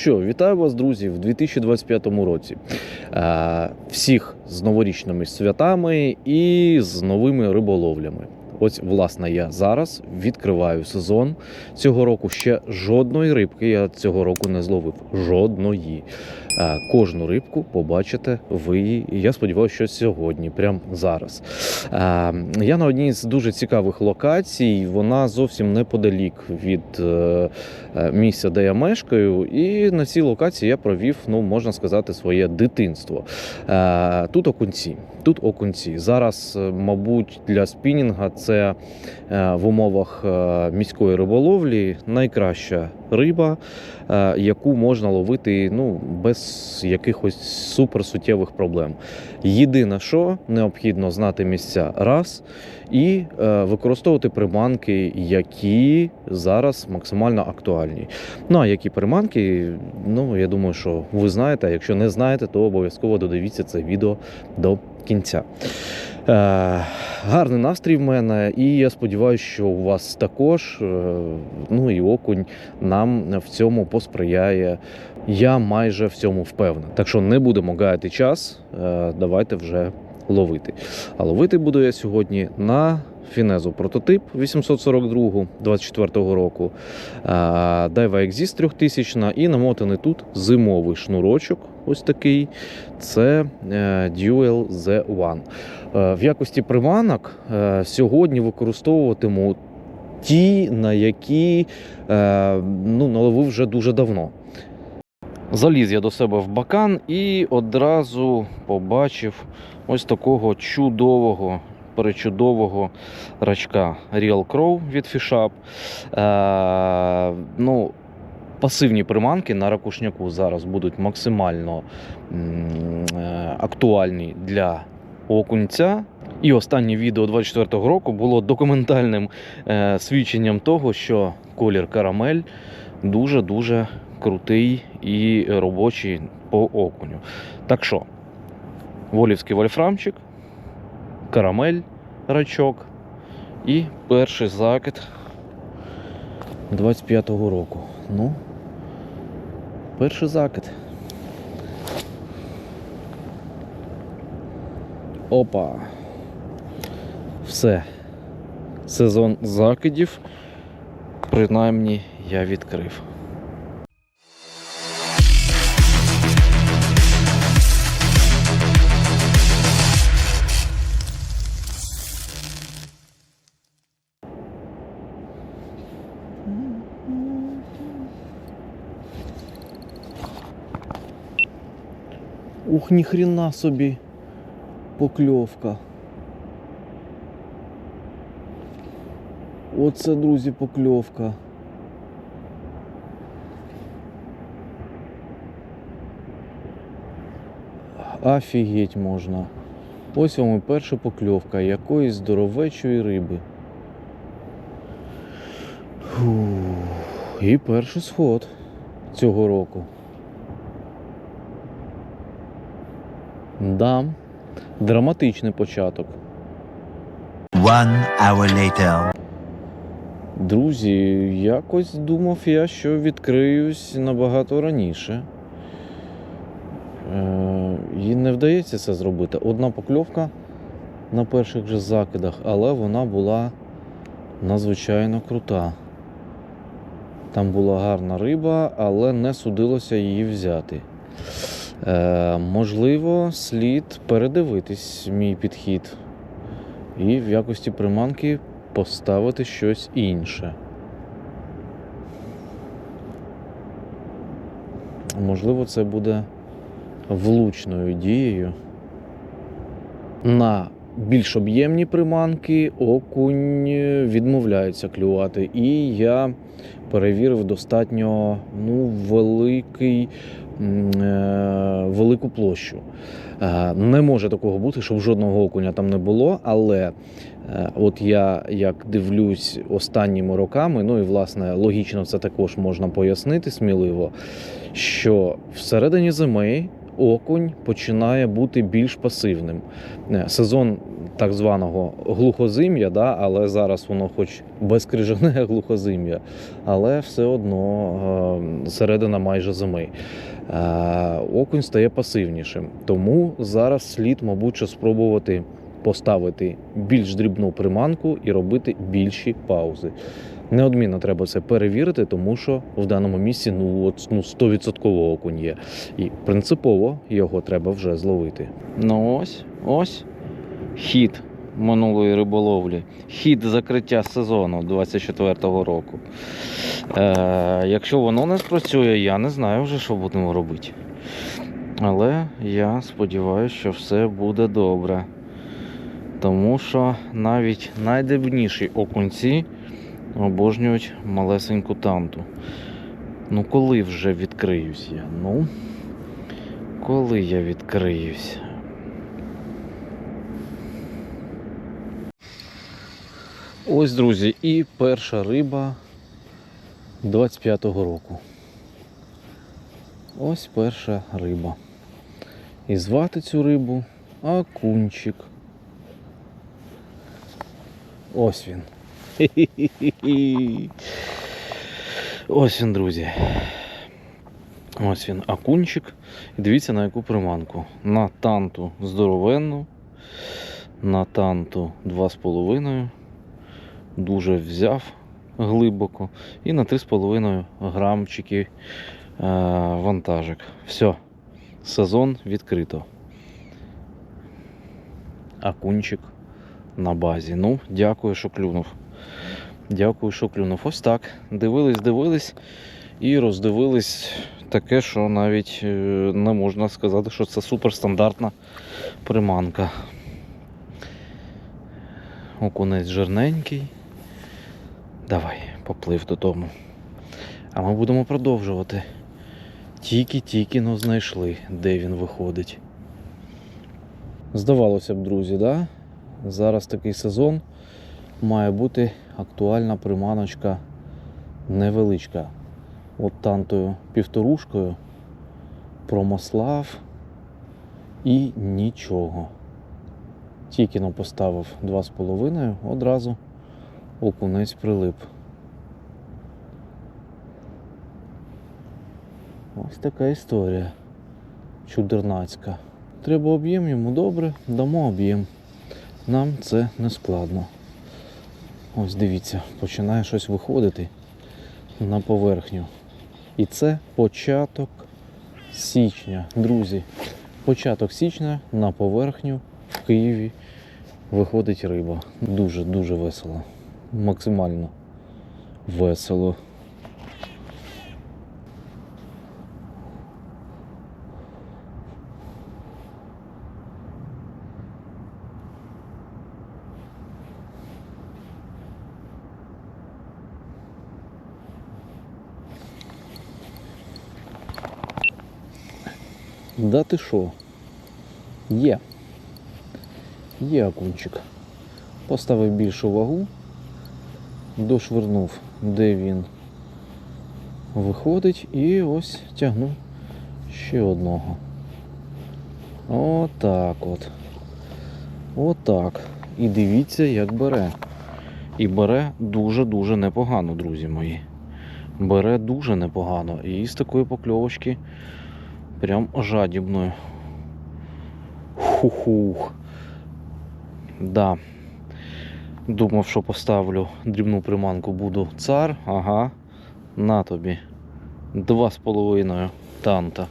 Що, вітаю вас, друзі, в 2025 році. Е, Всіх з новорічними святами і з новими риболовлями. Ось, власне, я зараз відкриваю сезон. Цього року ще жодної рибки я цього року не зловив. Жодної. Е, Кожну рибку побачите ви. І я сподіваюся, що сьогодні, прямо зараз. Е, Я на одній з дуже цікавих локацій. Вона зовсім неподалік від е, місця, де я мешкаю. І на цій локації я провів, ну можна сказати, своє дитинство. Тут окунці. Тут окунці. Зараз, мабуть, для спінінга це в умовах міської риболовлі найкраща риба, е, яку можна ловити ну, без якихось суперсуттєвих проблем. Єдине, що необхідно знати місця раз і е, використовувати приманки, які зараз максимально актуальні. Ну а які приманки, ну я думаю, що ви знаєте. Якщо не знаєте, то обов'язково додивіться це відео до кінця. Е, гарний настрій в мене, і я сподіваюся, що у вас також. Е, ну і окунь нам в цьому посприяє. Я майже в цьому впевнений. Так що не будемо гаяти час. Е, давайте вже ловити. А ловити буду я сьогодні на Фінезу прототип 842 24 року. Daiwa Exist 3000 і намотаний тут зимовий шнурочок. Ось такий. Це е, Dual Z1. Е, В якості приманок е, сьогодні використовуватиму ті, на які ну, наловив вже дуже давно. Заліз я до себе в бакан і одразу побачив ось такого чудового, перечудового рачка Real Crow від Fishap. Е, ну, пасивні приманки на ракушняку зараз будуть максимально е, актуальні для окунця. І останнє відео 24-го року було документальним е, свідченням того, що колір карамель дуже-дуже крутий і робочий по окуню. Так що, волівський вольфрамчик, карамель, рачок і перший закид 25-го року. Ну, перший закид. Опа. Все. Сезон закидів. Принаймні я відкрив. Ух, ніхрена собі покльовка. Оце, друзі, покльовка. Офігеть можна. Ось вам і перша покльовка якоїсь здоровечої риби. Фух. І перший сход цього року. Да, драматичний початок. One hour later. Друзі, якось думав я, що відкриюсь набагато раніше. Е, І не вдається це зробити. Одна покльовка на перших же закидах, але вона була надзвичайно крута. Там була гарна риба, але не судилося її взяти. Е, можливо, слід передивитись мій підхід і в якості приманки поставити щось інше. Можливо, це буде влучною дією. На більш об'ємні приманки окунь відмовляється клювати. І я перевірив достатньо ну, великий, е, велику площу. Е, Не може такого бути, щоб жодного окуня там не було, але Е, От я як дивлюсь останніми роками, ну і власне логічно це також можна пояснити сміливо, що всередині зими окунь починає бути більш пасивним. Е, Сезон так званого глухозим'я, да, але зараз воно хоч безкрижане глухозим'я, але все одно е, середина майже зими. Е, окунь стає пасивнішим. Тому зараз слід, мабуть, спробувати поставити більш дрібну приманку і робити більші паузи. Неодмінно треба це перевірити, тому що в даному місці ну, от, ну 100% окунь є. І принципово його треба вже зловити. Ну ось, ось хід минулої риболовлі, хід закриття сезону 24-го року. Е, якщо воно не спрацює, я не знаю вже, що будемо робити. Але я сподіваюся, що все буде добре. Тому що навіть найдивніші окунці обожнюють малесеньку танту. Ну, коли вже відкриюсь я? Ну, коли я відкриюсь? Ось, друзі, і перша риба 25-го року. Ось перша риба. І звати цю рибу Акунчик. Ось він. Ось він, друзі. Ось він, акунчик. І дивіться на яку приманку. На танту здоровенну, на танту 2,5. Дуже взяв глибоко. І на 3,5 грамчики е, вантажик. Все, сезон відкрито. Акунчик на базі. Ну, дякую, що клюнув. Дякую, що клюнув. Ось так. Дивились, дивились і роздивились таке, що навіть е, не можна сказати, що це суперстандартна приманка. Окунець жирненький. Давай, поплив додому. А ми будемо продовжувати. Тільки-тільки но знайшли, де він виходить. Здавалося б, друзі, да? зараз такий сезон має бути актуальна приманочка невеличка. От тантою півторушкою промослав і нічого. Тільки но поставив 2,5, одразу окунець прилип. Ось така історія. Чудернацька. Треба об'єм йому добре, дамо об'єм. Нам це не складно. Ось дивіться, починає щось виходити на поверхню. І це початок січня. Друзі, початок січня на поверхню в Києві виходить риба. Дуже-дуже весело. Максимально весело. Да ти що? Є. Є окунчик. Поставив більшу вагу, дошвирнув, де він виходить, і ось тягну ще одного. Отак от. Отак. І дивіться, як бере. І бере дуже-дуже непогано, друзі мої. Бере дуже непогано. І з такої покльовочки прям жадібною. Хух-хух. Да. Думав, що поставлю дрібну приманку, буду цар. Ага. На тобі. Два з половиною танта.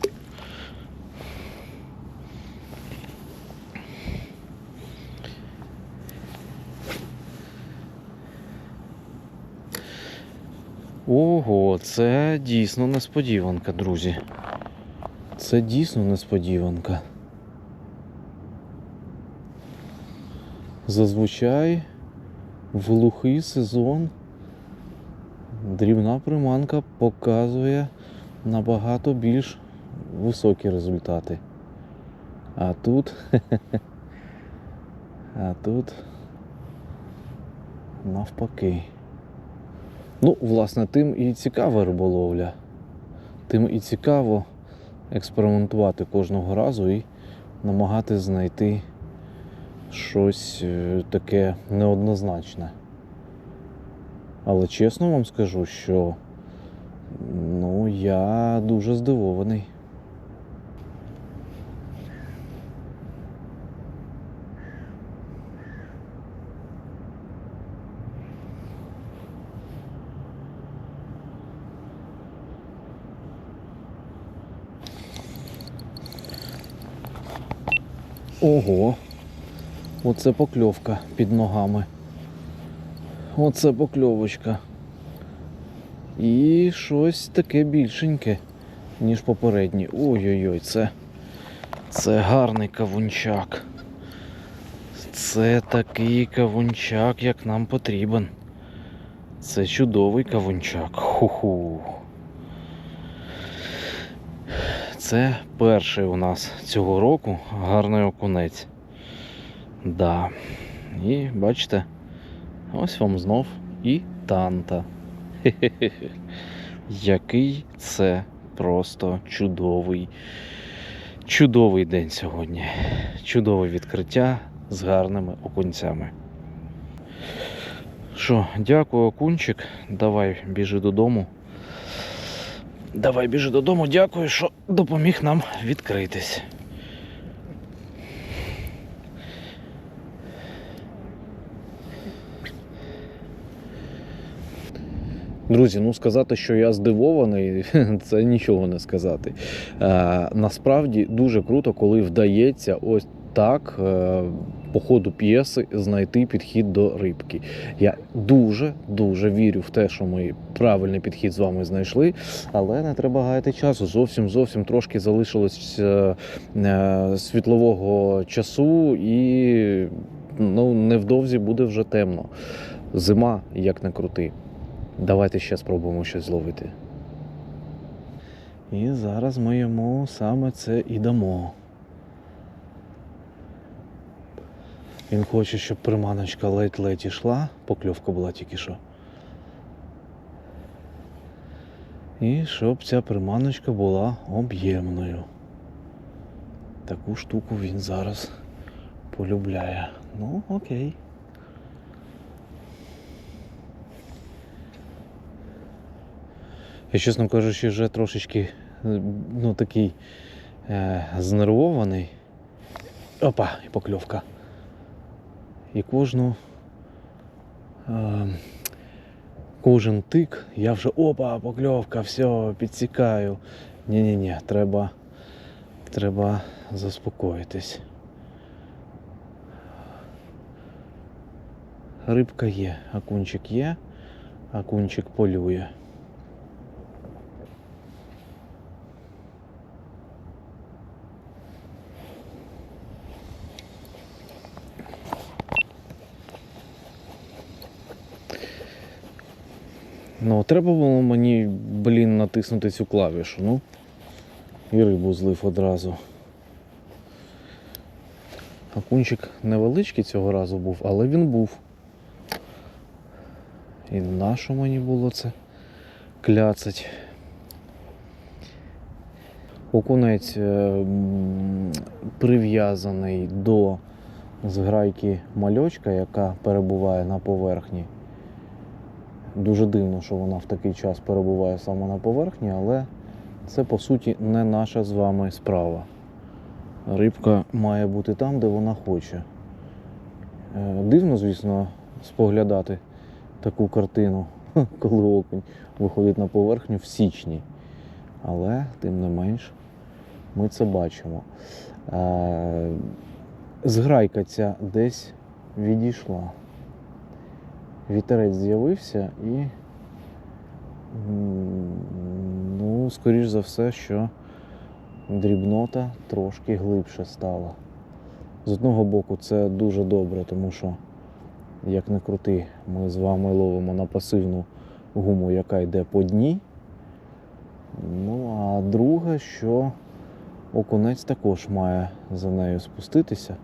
Ого, це дійсно несподіванка, друзі. Це дійсно несподіванка. Зазвичай в глухий сезон дрібна приманка показує набагато більш високі результати. А тут. А тут навпаки. Ну, власне, тим і цікава риболовля. Тим і цікаво експериментувати кожного разу і намагатись знайти щось е, таке неоднозначне. Але чесно вам скажу, що ну, я дуже здивований. Ого, оце покльовка під ногами. Оце покльовочка. І щось таке більшеньке, ніж попередні. Ой-ой-ой, це, це гарний кавунчак. Це такий кавунчак, як нам потрібен. Це чудовий кавунчак. Ху-ху. Це перший у нас цього року гарний окунець. Да. І бачите, ось вам знов і танта. Який це просто чудовий, чудовий день сьогодні. Чудове відкриття з гарними окунцями. Що, дякую, окунчик. Давай біжи додому. Давай біжи додому, дякую, що допоміг нам відкритись. Друзі, ну сказати, що я здивований, це нічого не сказати. Е, насправді дуже круто, коли вдається ось так е, по ходу п'єси знайти підхід до рибки. Я дуже дуже вірю в те, що ми правильний підхід з вами знайшли, але не треба гаяти часу. Зовсім зовсім трошки залишилось е, е, світлового часу, і ну, невдовзі буде вже темно. Зима, як не крути. Давайте ще спробуємо щось зловити. І зараз ми йому саме це і дамо. Він хоче, щоб приманочка ледь-ледь ішла, покльовка була тільки що. І щоб ця приманочка була об'ємною. Таку штуку він зараз полюбляє. Ну, окей. Я, чесно кажучи, вже трошечки ну, такий е, знервований. Опа, і покльовка. І кожну. Е, кожен тик, я вже опа, покльовка, все, підсікаю. Ні-ні-ні, треба, треба заспокоїтись. Рибка є, акунчик є, акунчик полює. Ну, треба було мені, блін, натиснути цю клавішу, ну. І рибу злив одразу. Акунчик невеличкий цього разу був, але він був. І нащо мені було це кляцать? Окунець е, прив'язаний до зграйки мальочка, яка перебуває на поверхні. Дуже дивно, що вона в такий час перебуває саме на поверхні, але це по суті не наша з вами справа. Рибка має бути там, де вона хоче. Е, Дивно, звісно, споглядати таку картину, коли окунь виходить на поверхню в січні. Але, тим не менш, ми це бачимо. Е, Зграйка ця десь відійшла вітерець з'явився і, ну, скоріш за все, що дрібнота трошки глибше стала. З одного боку, це дуже добре, тому що, як не крути, ми з вами ловимо на пасивну гуму, яка йде по дні. Ну, а друге, що окунець також має за нею спуститися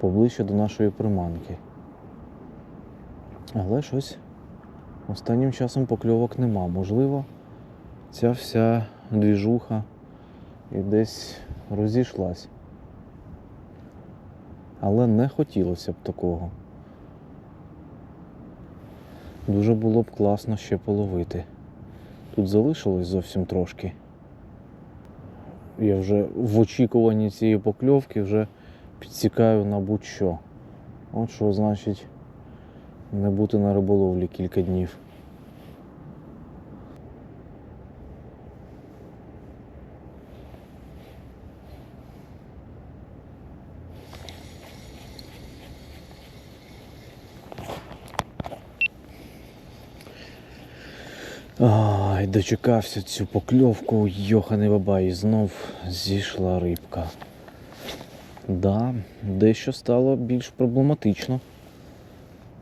поближче до нашої приманки. Але щось останнім часом покльовок нема. Можливо, ця вся двіжуха і десь розійшлась. Але не хотілося б такого. Дуже було б класно ще половити. Тут залишилось зовсім трошки. Я вже в очікуванні цієї покльовки вже підсікаю на будь-що. От що значить не бути на риболовлі кілька днів. Ай, дочекався цю покльовку, йоханий бабай, і знов зійшла рибка. Да, дещо стало більш проблематично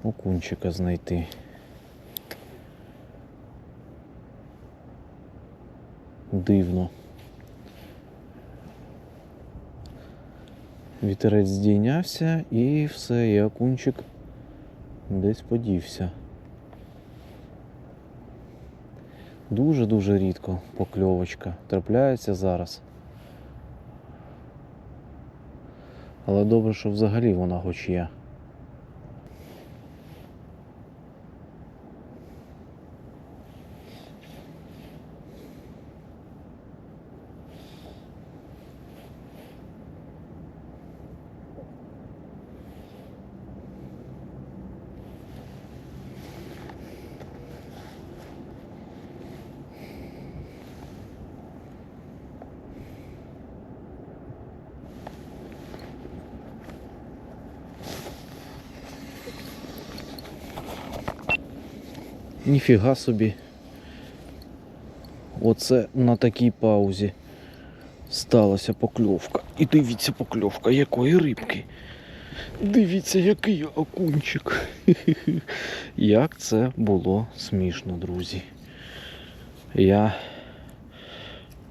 окунчика знайти. Дивно. Вітерець здійнявся і все, і окунчик десь подівся. Дуже-дуже рідко покльовочка трапляється зараз. Але добре, що взагалі вона хоч є. Ніфіга собі. Оце на такій паузі сталася покльовка. І дивіться покльовка якої рибки. Дивіться, який окунчик. Як це було смішно, друзі. Я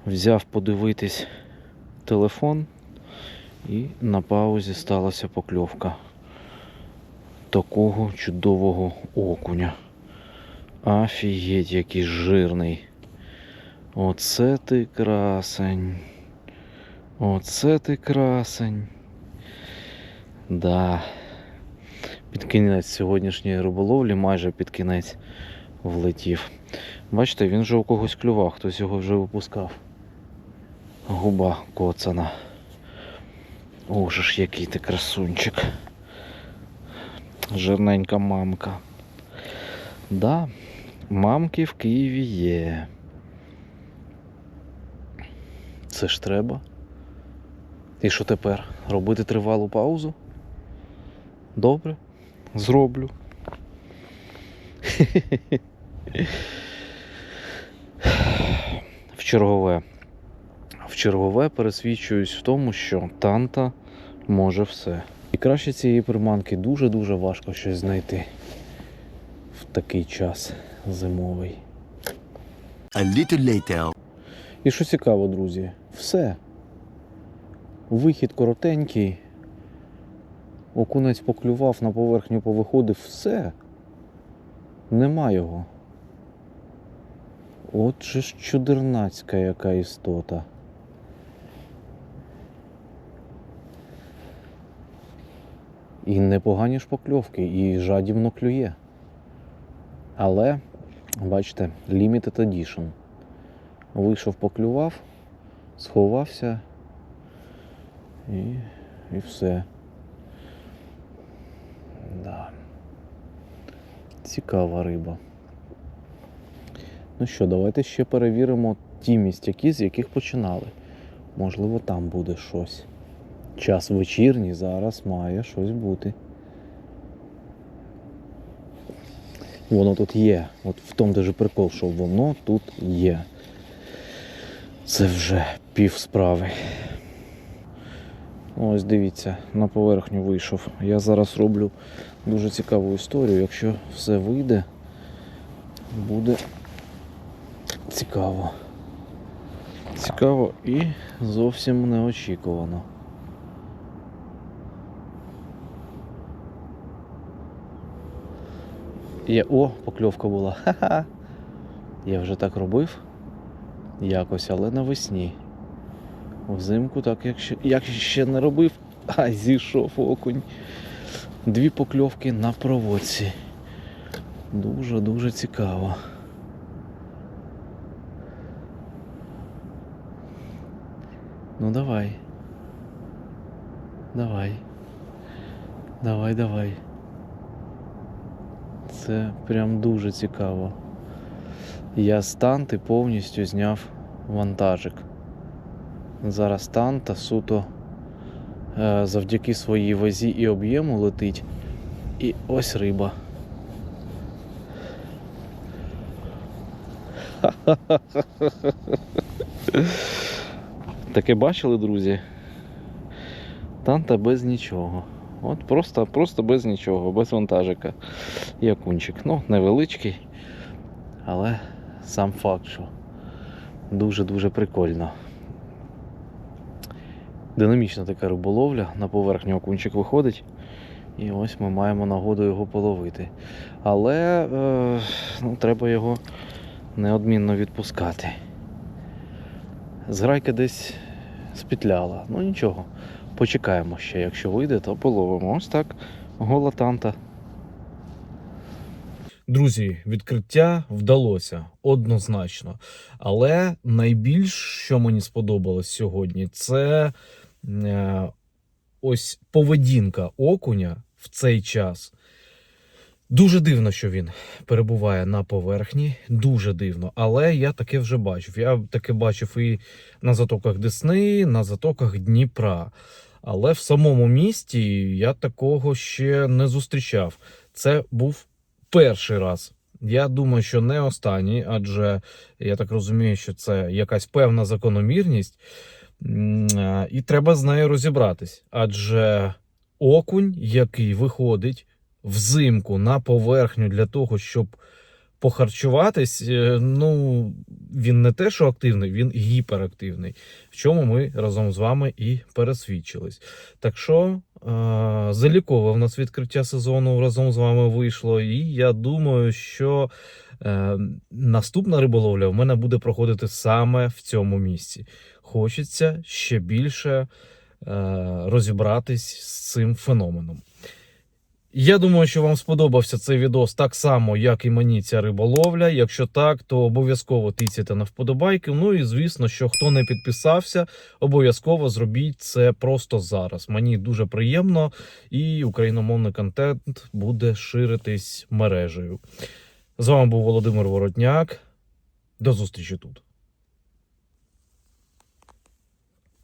взяв подивитись телефон і на паузі сталася покльовка такого чудового окуня. Офігеть, який жирний. Оце ти красень. Оце ти красень. Да. Під кінець сьогоднішньої риболовлі, майже під кінець влетів. Бачите, він вже у когось клював, хтось його вже випускав. Губа коцана. Оже ж, який ти красунчик. Жирненька мамка. Да, мамки в Києві є. Це ж треба. І що тепер? Робити тривалу паузу? Добре, зроблю. В чергове. В чергове пересвідчуюсь в тому, що танта може все. І краще цієї приманки дуже-дуже важко щось знайти в такий час зимовий. A little later. І що цікаво, друзі, все. Вихід коротенький. Окунець поклював, на поверхню повиходив, все. Нема його. От же ж чудернацька яка істота. І непогані ж покльовки, і жадібно клює. Але, бачите, limited edition. Вийшов, поклював, сховався і, і все. Да. Цікава риба. Ну що, давайте ще перевіримо ті містяки, з яких починали. Можливо, там буде щось. Час вечірній, зараз має щось бути. Воно тут є. От в тому даже прикол, що воно тут є. Це вже пів справи. Ось дивіться, на поверхню вийшов. Я зараз роблю дуже цікаву історію. Якщо все вийде, буде цікаво. Цікаво і зовсім неочікувано. Є... О, покльовка була. Ха-ха. Я вже так робив якось, але навесні. Взимку так, як ще, як ще не робив, А зійшов окунь. Дві покльовки на проводці. Дуже-дуже цікаво. Ну давай. Давай. Давай, давай. Це прям дуже цікаво. Я з танти повністю зняв вантажик. Зараз танта суто е, завдяки своїй вазі і об'єму летить. І ось риба. Таке бачили, друзі? Танта без нічого. От просто, просто без нічого, без вантажика. І окунчик. Ну, невеличкий, але сам факт, що дуже-дуже прикольно. Динамічна така риболовля, на поверхню окунчик виходить. І ось ми маємо нагоду його половити. Але е, ну, треба його неодмінно відпускати. Зграйка десь спітляла. Ну нічого, почекаємо ще. Якщо вийде, то половимо. Ось так. Гола танта. Друзі, відкриття вдалося однозначно. Але найбільш, що мені сподобалось сьогодні, це е, ось поведінка окуня в цей час. Дуже дивно, що він перебуває на поверхні. Дуже дивно. Але я таке вже бачив. Я таке бачив і на затоках Десни, на затоках Дніпра. Але в самому місті я такого ще не зустрічав. Це був перший раз. Я думаю, що не останній, адже я так розумію, що це якась певна закономірність, і треба з нею розібратись. Адже окунь, який виходить взимку на поверхню для того, щоб похарчуватись, е, ну він не те, що активний, він гіперактивний, в чому ми разом з вами і пересвідчились. Так що е, залікове в нас відкриття сезону разом з вами вийшло, і я думаю, що е, наступна риболовля в мене буде проходити саме в цьому місці. Хочеться ще більше розібратись з цим феноменом. Я думаю, що вам сподобався цей відос так само, як і мені ця риболовля. Якщо так, то обов'язково тицяйте на вподобайки. Ну і звісно, що хто не підписався, обов'язково зробіть це просто зараз. Мені дуже приємно, і україномовний контент буде ширитись мережею. З вами був Володимир Воротняк. До зустрічі тут.